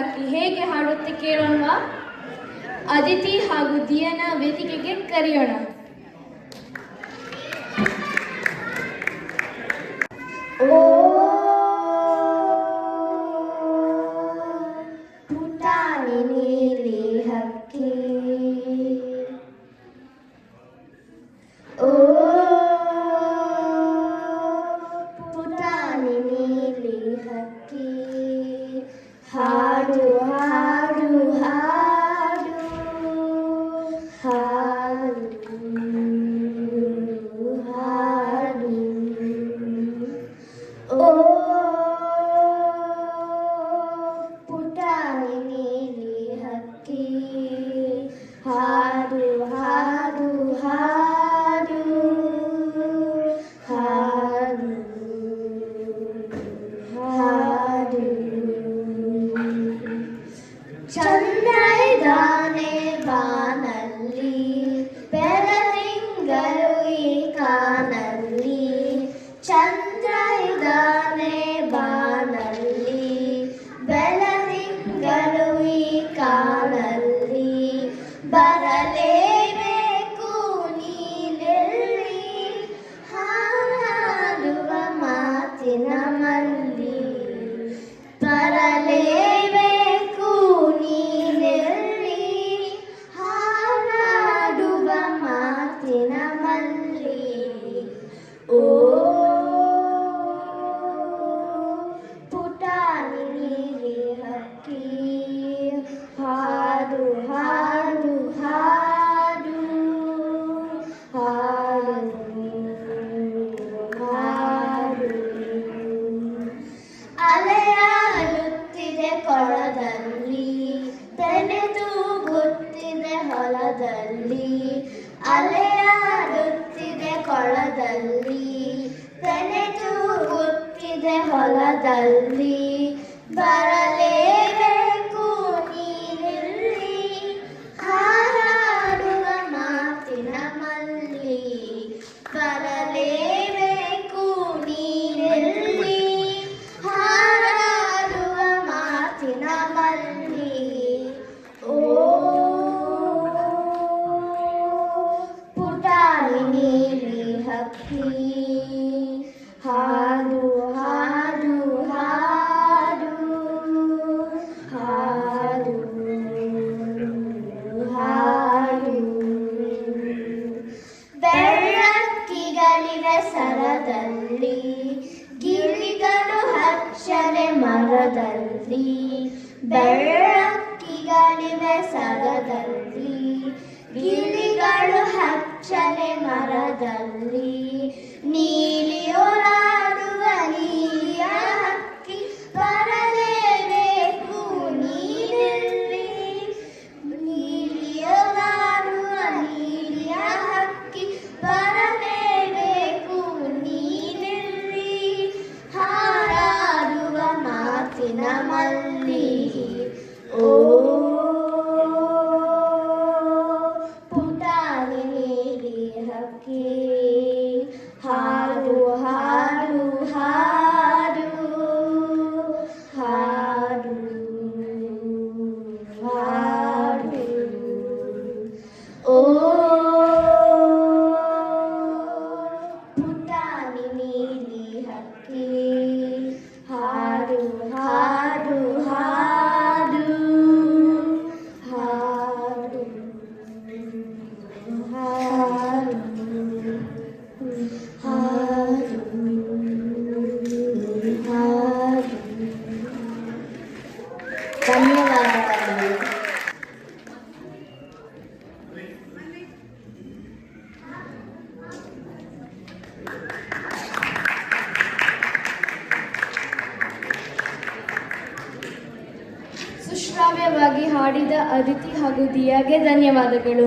ಹಾಕಿ ಹೇಗೆ ಹಾಡುತ್ತೆ ಕೇಳೋಣ. ಅದಿತಿ ಹಾಗೂ ದಿಯನ ವೇದಿಕೆಗೆ ಕರೆಯೋಣ. sky. ಬೆಳೆದು ಗೊತ್ತಿದೆ ಹೊಲದಲ್ಲಿ ಅಲೆಯಾಡುತ್ತಿದೆ ಕೊಳದಲ್ಲಿ. ತೆನೆದು ಗೊತ್ತಿದೆ ಹೊಲದಲ್ಲಿ ಬರಲೇ ಸರದಲ್ಲಿ ಗಿಳಿಗಳು ಹಚ್ಚನೆ ಮರದಲ್ಲಿ. ಸರದಲ್ಲಿ ಗಿಳಿಗಳು ಮರದಲ್ಲಿ. Walmart. ಶ್ರಾವ್ಯವಾಗಿ ಹಾಡಿದ ಅದಿತಿ ಹಾಗೂ ದಿಯಾಗೆ ಧನ್ಯವಾದಗಳು.